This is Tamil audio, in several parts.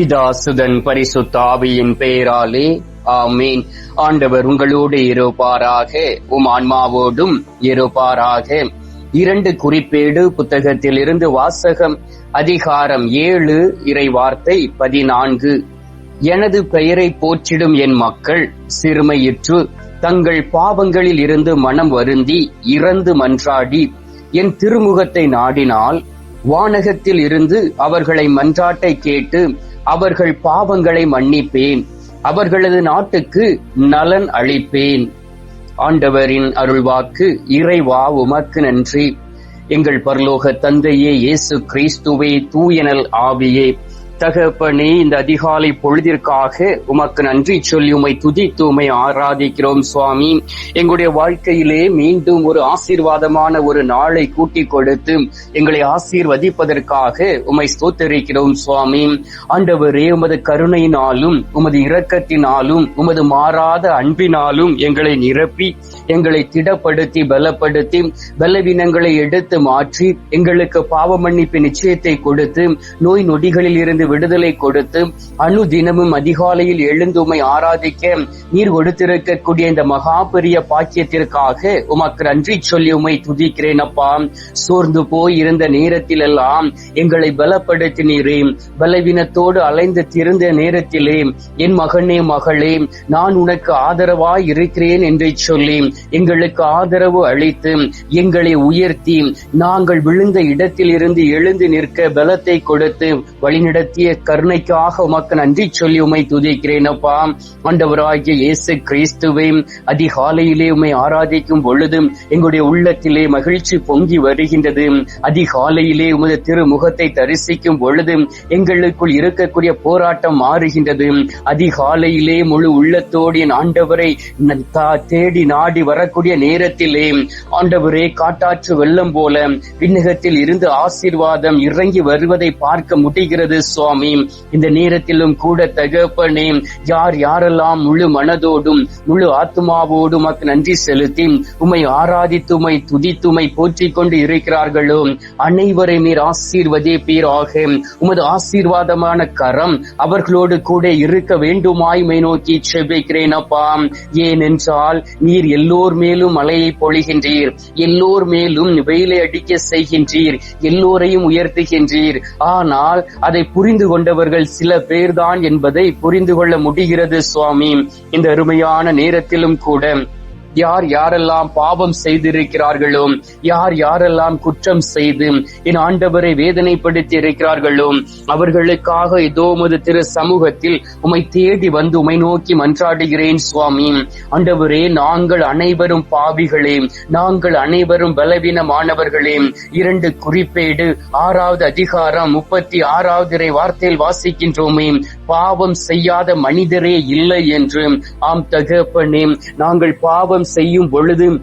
பிதாசுதன் பரிசுத்த ஆவியின் பெயராலே ஆமீன். ஆண்டவர் உங்களோடு இருப்பாராக உம் ஆன்மாவோடும் இருப்பாராக. இரண்டு குறிப்பேடு புத்தகத்தில் இருந்து வாசகம் அதிகாரம் ஏழு இறை வார்த்தை பதினான்கு. எனது பெயரை போற்றிடும் என் மக்கள் சிறுமையிற்று தங்கள் பாவங்களில் இருந்து மனம் வருந்தி இறந்து மன்றாடி. என் திருமுகத்தை நாடினால் வானகத்தில் இருந்து அவர்களை மன்றாட்டை கேட்டு அவர்கள் பாவங்களை மன்னிப்பேன். அவர்களது நாட்டுக்கு நலன் அளிப்பேன். ஆண்டவரின் அருள்வாக்கு இறைவா உமக்கு நன்றி. எங்கள் பரலோக தந்தையே இயேசு கிறிஸ்துவே தூயனல் ஆவியே. தகப்பனே இந்த அதிகாலை பொழுதிற்காக உமக்கு நன்றி சொல்லி உமை துதித்து உமை ஆராதிக்கிறோம் சுவாமி. எங்களுடைய வாழ்க்கையிலே மீண்டும் ஒரு ஆசீர்வாதமான ஒரு நாளை கூட்டிக் கொடுத்து எங்களை ஆசீர்வதிப்பதற்காக உமை ஸ்தோத்தரிக்கிறோம் சுவாமி. ஆண்டவரே உமது கருணையினாலும் உமது இரக்கத்தினாலும் உமது மாறாத அன்பினாலும் எங்களை நிரப்பி எங்களை திடப்படுத்தி பலப்படுத்தி பலவீனங்களை எடுத்து மாற்றி எங்களுக்கு பாவ மன்னிப்பு நிச்சயத்தை கொடுத்து நோய் நொடிகளில் இருந்து விடுதலை கொடுத்து அணு தினமும் அதிகாலையில் எழுந்துமை ஆராதிக்க நீர் கொடுத்திருக்கக்கூடிய இந்த மகா பெரிய பாக்கியத்திற்காக உமக்கு நன்றி சொல்லி உமை துதிக்கிறேன் அப்பா. சோர்ந்து போய் இருந்த நேரத்தில் எல்லாம் எங்களை பலப்படுத்தினீரே. பலவீனத்தோடு அலைந்து திருந்த நேரத்திலே என் மகனே மகளே நான் உனக்கு ஆதரவாய் இருக்கிறேன் என்று சொல்லி எங்களுக்கு ஆதரவு அளித்து எங்களை உயர்த்தி நாங்கள் விழுந்த இடத்தில் இருந்து எழுந்து நிற்க பலத்தை கொடுத்து வழிநடத்தி வழிநடத்திய கருணைக்காக உமக்கு நன்றி சொல்லி உமை துதிக்கிறேன் அப்பா. ஆண்டவராகிய இயேசு கிறிஸ்துவை அதிகாலையிலே உமை ஆராதிக்கும் பொழுதும் எங்களுடைய உள்ளத்திலே மகிழ்ச்சி பொங்கி வருகின்றது. அதிகாலையிலே உமது திருமுகத்தை தரிசிக்கும் பொழுதும் எங்களுக்குள் இருக்கக்கூடிய போராட்டம் மாறுகின்றது. அதிகாலையிலே முழு உள்ளத்தோடு என் ஆண்டவரை தேடி நாடி வரக்கூடிய நேரத்திலே ஆண்டவரே காட்டாற்று வெள்ளம் போல விண்ணகத்தில் இருந்து ஆசீர்வாதம் இறங்கி வருவதை பார்க்க முடிகிறது சுவாமி சுவாமி இந்த நேரத்திலும் கூட தகப்பனே யார் யாரெல்லாம் முழு மனதோடும் முழு ஆத்மாவோடும் நன்றி செலுத்தி உமை ஆராதித்துமை துதித்துமை துதித்து போற்றிக் கொண்டு இருக்கிறார்களோ அனைவரை நீர் ஆசீர்வதே பேராக. உமது ஆசீர்வாதமான கரம் அவர்களோடு கூட இருக்க வேண்டுமாய்மை நோக்கி செபிக்கிறேன் அப்பா. ஏனென்றால் நீர் எல்லோர் மேலும் மலையை பொழிகின்றீர். எல்லோர் மேலும் வெயிலை அடிக்க செய்கின்றீர். எல்லோரையும் உயர்த்துகின்றீர். ஆனால் அதை புரிந்து கொண்டவர்கள் சில பேர்தான் என்பதை புரிந்து கொள்ள முடிகிறது சுவாமி. இந்த அருமையான நேரத்திலும் கூட யார் யாரெல்லாம் பாவம் செய்திருக்கிறார்களோ யார் யாரெல்லாம் குற்றம் செய்து என் ஆண்டவரை வேதனைப்படுத்தி இருக்கிறார்களோ அவர்களுக்காக இதோ உமது திரு சமூகத்தில் உமை தேடி வந்து உமை நோக்கி மன்றாடுகிறேன் சுவாமி. ஆண்டவரே நாங்கள் அனைவரும் பாவிகளே நாங்கள் அனைவரும் பலவீனமானவர்களே இரண்டு குறிப்பேடு ஆறாவது அதிகாரம் முப்பத்தி ஆறாவது வார்த்தையில் வாசிக்கின்றோமே பாவம் செய்யாத மனிதரே இல்லை என்று. ஆம் தகப்பனே நாங்கள் பாவம் செய்யும் பொழுது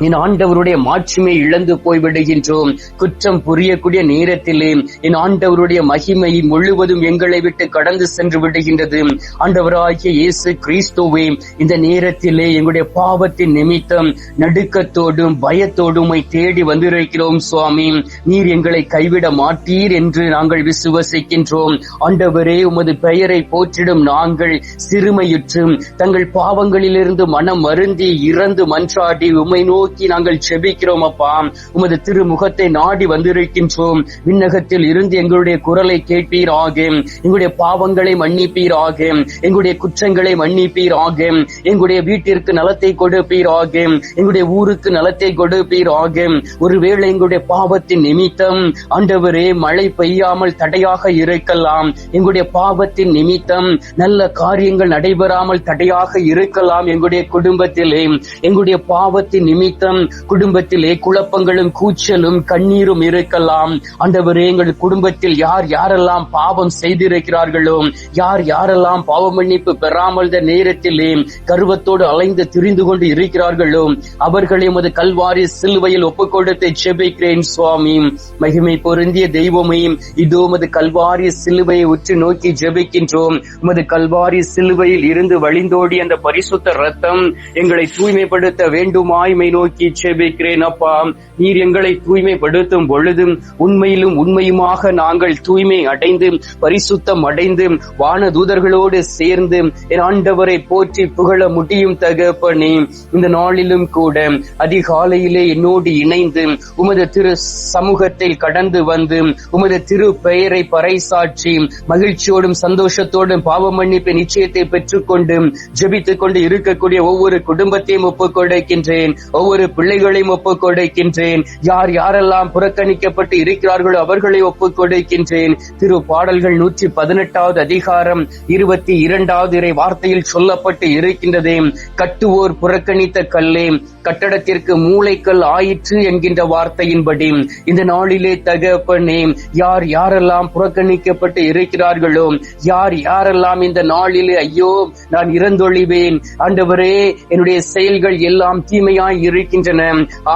என் ஆண்டவருடைய மாட்சிமை இழந்து போய்விடுகின்றோம். குற்றம் புரியக்கூடிய நேரத்திலே என் ஆண்டவருடைய மகிமை முழுவதும் எங்களை விட்டு கடந்து சென்று விடுகின்றது. ஆண்டவராகிய இயேசு கிறிஸ்துவே இந்த நேரத்திலே எங்களுடைய பாவத்தின் நிமித்தம் நடுக்கத்தோடும் பயத்தோடும் தேடி வந்திருக்கிறோம் சுவாமி. நீர் எங்களை கைவிட மாட்டீர் என்று நாங்கள் விசுவசிக்கின்றோம். ஆண்டவரே உமது பெயரை போற்றிடும் நாங்கள் சிறுமையுற்றும் தங்கள் பாவங்களிலிருந்து மனம் வருந்தி இறந்து மன்றாடி உமை நோக்கி நாங்கள் செபிக்கிறோம் அப்பா உமது திருமுகத்தை நாடி வந்திருக்கின்றோம். விண்ணகத்தில் இருந்து எங்களுடைய குரலை கேட்பீர் ஆகும் எங்களுடைய பாவங்களை மன்னிப்பீர் ஆகும் எங்களுடைய குற்றங்களை மன்னிப்பீர் ஆகும் எங்களுடைய வீட்டிற்கு நலத்தை கொடுப்பீர் ஆகும் எங்களுடைய ஊருக்கு நலத்தை கொடுப்பீர் ஆகும் ஒருவேளை எங்களுடைய பாவத்தின் நிமித்தம் ஆண்டவரே மழை பெய்யாமல் தடையாக இருக்கலாம். எங்களுடைய பாவத்தின் நிமித்தம் நல்ல காரியங்கள் நடைபெறாமல் தடையாக இருக்கலாம் எங்களுடைய குடும்பத்திலே. எங்களுடைய பாவத்தின் நிமித்தம் நிமித்தம் குடும்பத்திலே குழப்பங்களும் கூச்சலும் கண்ணீரும் இருக்கலாம். ஆண்டவரே எங்கள் குடும்பத்தில் யார் யாரெல்லாம் பாவம் செய்திருக்கிறார்களோ யார் யாரெல்லாம் பாவ மன்னிப்பு பெறாமல் நேரத்திலே கர்வத்தோடு அலைந்து திரிந்து கொண்டு இருக்கிறார்களோ அவர்களை உமது கல்வாரி சிலுவையில் ஒப்புக் கொடுத்து செபிக்கிறேன் சுவாமி. மகிமை பொருந்திய தெய்வமே இதோ உமது கல்வாரி சிலுவையை உற்று நோக்கி ஜெபிக்கின்றோம். உமது கல்வாரி சிலுவையில் இருந்து வழிந்தோடி அந்த பரிசுத்த ரத்தம் எங்களை தூய்மைப்படுத்த வேண்டுமாய்மை நோக்கி நோக்கி செபிக்கிறேன் அப்பா நீர் எங்களை தூய்மைப்படுத்தும் பொழுதும் உண்மையிலும் உண்மையுமாக நாங்கள் தூய்மை அடைந்து பரிசுத்தம் அடைந்து வான தூதர்களோடு சேர்ந்து என் ஆண்டவரை போற்றி புகழ முடியும் தகப்பனே. இந்த நாளிலும் கூட அதிகாலையிலே என்னோடு இணைந்து உமது திரு சமூகத்தில் கடந்து வந்து உமது திரு பெயரை பறைசாற்றி மகிழ்ச்சியோடும் சந்தோஷத்தோடும் பாவ மன்னிப்பு நிச்சயத்தை பெற்றுக்கொண்டு ஜெபித்துக் கொண்டு இருக்கக்கூடிய ஒவ்வொரு குடும்பத்தையும் ஒப்புக் கொடுக்கின்றேன் ஒவ்வொரு பிள்ளைகளையும் ஒப்புக் கொடுக்கின்றேன் யார் யாரெல்லாம் புறக்கணிக்கப்பட்டு இருக்கிறார்களோ அவர்களை ஒப்புக் கொடுக்கின்றேன் திரு பாடல்கள் நூற்றி பதினெட்டாவது அதிகாரம் இருபத்தி இரண்டாவது இறை வார்த்தையில் சொல்லப்பட்டு இருக்கின்றதே. கட்டுவோர் புறக்கணித்த கல்லே. கட்டடத்திற்கு மூளைக்கல் ஆயிற்று என்கின்ற வார்த்தையின்படி இந்த நாளிலே தகப்பனே யார் யாரெல்லாம் புறக்கணிக்கப்பட்டு இருக்கிறார்களோ யார் யாரெல்லாம் இந்த நாளிலே ஐயோ நான் இறந்தொழிவேன். ஆண்டவரே என்னுடைய செயல்கள் எல்லாம் தீமையாய் இருக்கின்றன.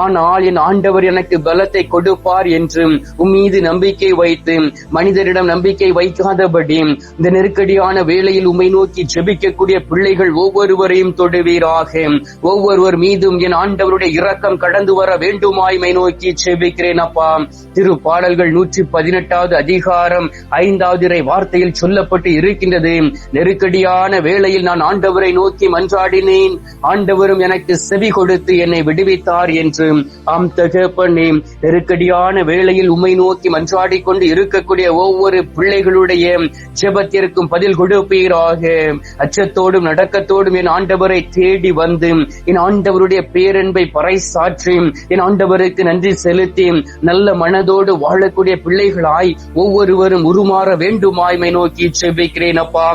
ஆனால் என் ஆண்டவர் எனக்கு பலத்தை கொடுப்பார் என்று உம்மீது நம்பிக்கை வைத்து மனிதரிடம் நம்பிக்கை வைக்காதபடி இந்த நெருக்கடியான வேளையில் உம்மை நோக்கி ஜெபிக்கக்கூடிய பிள்ளைகள் ஒவ்வொருவரையும் தொடுவீராக. ஒவ்வொருவர் மீதும் என் ஆண்டவருடைய இரக்கம் கடந்து வர வேண்டுமாய்மை நோக்கி ஜெபிக்கிறேன் அப்பா. திரு பாடல்கள் நூற்றி பதினெட்டாவது அதிகாரம் ஐந்தாவது இறை வார்த்தையில் சொல்லப்பட்டு இருக்கின்றது. நெருக்கடியான வேளையில் நான் ஆண்டவரை நோக்கி மன்றாடினேன். ஆண்டவரும் எனக்கு செவி கொடுத்து என்னை விடுவித்தார் என்று. ஆம் தகப்பனே நெருக்கடியான வேளையில் உம்மை நோக்கி மன்றாடி கொண்டு இருக்கக்கூடிய ஒவ்வொரு பிள்ளைகளுடைய ஜெபத்திற்கும் பதில் கொடுப்பீராக. அச்சத்தோடும் நடக்கத்தோடும் என் ஆண்டவரை தேடி வந்து என் ஆண்டவருடைய பேரன்பை பறைசாற்றி என் ஆண்டவருக்கு நன்றி செலுத்தி நல்ல மனதோடு வாழக்கூடிய பிள்ளைகளாய் ஒவ்வொருவரும் உருமாற வேண்டுமாய்மை நோக்கி செவ்விக்கிறேன் அப்பா.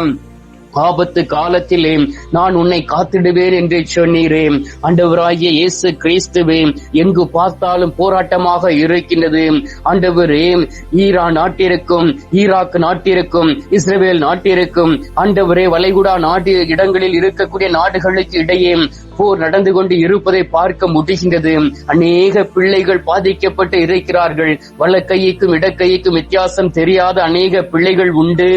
ஆபத்து காலத்திலே நான் உன்னை காத்திடுவேன் என்று சொன்னீரே. அண்டவராகிய இயேசு கிறிஸ்துவே எங்கு பார்த்தாலும் போராட்டமாக இருக்கின்றது. அண்டவரே ஈரான் நாட்டிற்கும் ஈராக் நாட்டிற்கும் இஸ்ரேல் நாட்டிற்கும் அண்டவரே வளைகுடா நாட்டு இடங்களில் இருக்கக்கூடிய நாடுகளுக்கு இடையே போர் நடந்து கொண்டு இருப்பதை பார்க்க முடிகின்றது. அநேக பிள்ளைகள் பாதிக்கப்பட்டு இருக்கிறார்கள். வலக்கைக்கும் இடக்கைக்கும் வித்தியாசம் தெரியாத அநேக பிள்ளைகள் உண்டு.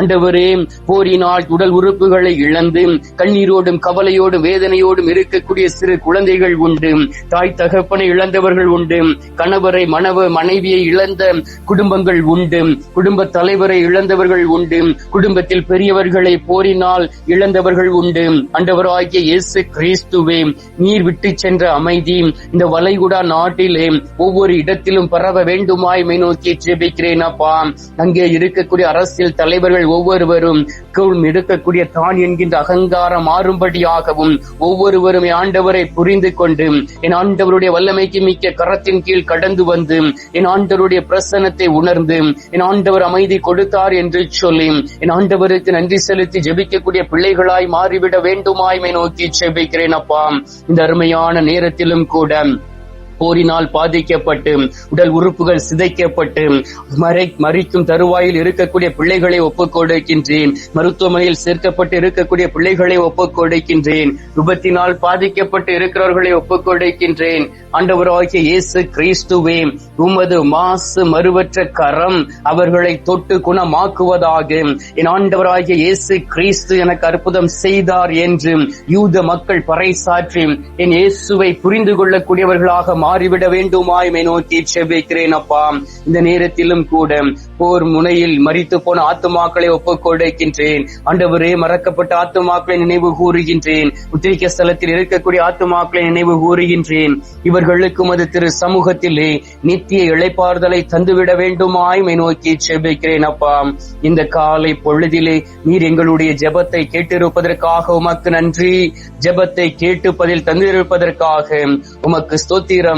அண்டவரே போரினால் உடல் உறுப்புகளை இழந்து கண்ணீரோடும் கவலையோடும் வேதனையோடும் இருக்கக்கூடிய சிறு குழந்தைகள் உண்டு. தாய் தகப்பனை இழந்தவர்கள் உண்டு. கணவரை மனவ மனைவியை இழந்த குடும்பங்கள் உண்டு. குடும்ப தலைவரை இழந்தவர்கள் உண்டு. குடும்பத்தில் பெரியவர்களை போரினால் இழந்தவர்கள் உண்டு. ஆண்டவராகிய இயேசு கிறிஸ்துவே நீர் விட்டு சென்ற அமைதி இந்த வளைகுடா நாட்டிலே ஒவ்வொரு இடத்திலும் பரவ வேண்டுமாய் மை நோக்கி ஜெபிக்கிறேன் அப்பா. அங்கே இருக்கக்கூடிய அரசியல் தலைவர்கள் ஒவ்வொருவரும் இருக்கக்கூடிய தான் என்கின்ற அகங்காரம் மாறும்படியாகவும் ஒவ்வொருவரும் ஆண்டவரை புரிந்து கொண்டு என் ஆண்டவருடைய வல்லமைக்கு மிக்க கரத்தின் கீழ் கடந்து வந்து என் ஆண்டவருடைய பிரசன்னத்தை உணர்ந்து என் ஆண்டவர் அமைதி கொடுத்தார் என்று சொல்லி என் ஆண்டவருக்கு நன்றி செலுத்தி ஜெபிக்கக்கூடிய பிள்ளைகளாய் மாறிவிட வேண்டுமாய்மை நோக்கி ஜெபிக்கிறேன் அப்பா. இந்த அருமையான நேரத்திலும் கூட போரினால் பாதிக்கப்பட்டு உடல் உறுப்புகள் சிதைக்கப்பட்டு மறை மறிக்கும் தருவாயில் இருக்கக்கூடிய பிள்ளைகளை ஒப்புக்கொடுக்கின்றேன் மருத்துவமனையில் சேர்க்கப்பட்டு இருக்கக்கூடிய பிள்ளைகளை ஒப்புக்கொடுக்கின்றேன் விபத்தினால் பாதிக்கப்பட்டு இருக்கிறவர்களை ஒப்புக்கொடுக்கின்றேன் ஆண்டவராகிய இயேசு கிறிஸ்துவே உமது மாசு மறுவற்ற கரம் அவர்களை தொட்டு குணமாக்குவதாக என் ஆண்டவராகிய இயேசு கிறிஸ்து எனக்கு அற்புதம் செய்தார் என்று யூத மக்கள் பறைசாற்றி என் இயேசுவை புரிந்து கொள்ளக்கூடியவர்களாக மாறிவிட வேண்டுமாய்மை நோக்கி செபிக்கிறேன் அப்பா. இந்த நேரத்திலும் கூட போர் முனையில் மறித்து போன ஆத்துமாக்களை ஒப்புக்கொடுக்கின்றேன் ஆண்டவரே மறக்கப்பட்ட ஆத்துமாக்களை நினைவு கூறுகின்றேன். உத்திரிக்க ஸ்தலத்தில் இருக்கக்கூடிய ஆத்துமாக்களை நினைவு கூறுகின்றேன். இவர்களுக்கும் அது திரு சமூகத்திலே நித்திய இழைப்பார்தலை தந்துவிட வேண்டுமாய்மை நோக்கி செபிக்கிறேன் அப்பா. இந்த காலை பொழுதிலே நீர் எங்களுடைய ஜெபத்தை கேட்டிருப்பதற்காக உமக்கு நன்றி. ஜெபத்தை கேட்டு பதில் தந்திருப்பதற்காக உமக்கு ஸ்தோத்திரம்.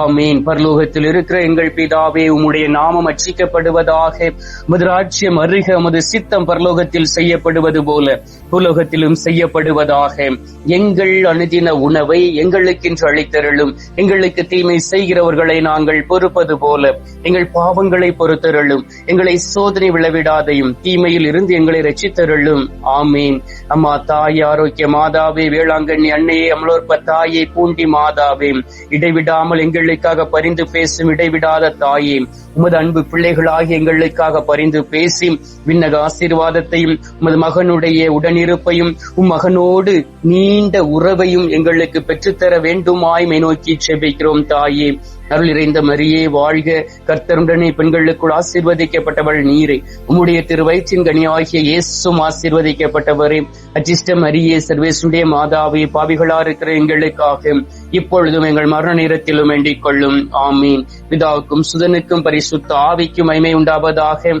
ஆமீன். பரலோகத்தில் இருக்கிற எங்கள் பிதாவே உம்முடைய நாமம் அச்சிக்கப்படுவதாக உமது ராஜ்யம் அருக உமது சித்தம் பரலோகத்தில் செய்யப்படுவது போல புலோகத்திலும் செய்யப்படுவதாக. எங்கள் அனுதின உணவை எங்களுக்கென்று அளித்தருளும். எங்களுக்கு தீமை செய்கிறவர்களை நாங்கள் பொறுப்பது போல எங்கள் பாவங்களை பொறுத்தருளும். எங்களை சோதனை விளைவிடாதையும் தீமையில் இருந்து எங்களை ரச்சித்தருளும் ஆமீன். அம்மா தாய் ஆரோக்கிய மாதாவே வேளாங்கண்ணி அன்னையே அமலோற்ப தாயை பூண்டி மாதாவே இடைவிடாமல் எங்கள் எங்களுக்காக பரிந்து பேசும் இடைவிடாத தாயே உமது அன்பு பிள்ளைகளாகி எங்களுக்காக பரிந்து பேசி விண்ணக ஆசீர்வாதத்தையும் உமது மகனுடைய உடனிருப்பையும் உம் மகனோடு நீண்ட உறவையும் எங்களுக்கு பெற்றுத்தர வேண்டுமாய் மை நோக்கி செபிக்கிறோம் தாயே. அருள் இறைந்த மரியே வாழ்க. கர்த்தருடனே பெண்களுக்குள் ஆசீர்வதிக்கப்பட்டவள் நீரை. உம்முடைய திருவயிற்றின் கனியாகிய இயேசும் ஆசீர்வதிக்கப்பட்டவரே. அச்சிஷ்ட மரியே சர்வேசுடைய மாதாவே பாவிகளா இருக்கிற எங்களுக்காக. இப்பொழுதும் எங்கள் மரண நேரத்திலும் வேண்டிக் கொள்ளும். ஆமீன். பிதாவுக்கும் சுதனுக்கும் பரிசுத்த ஆவிக்கும் மைமை உண்டாவதாக.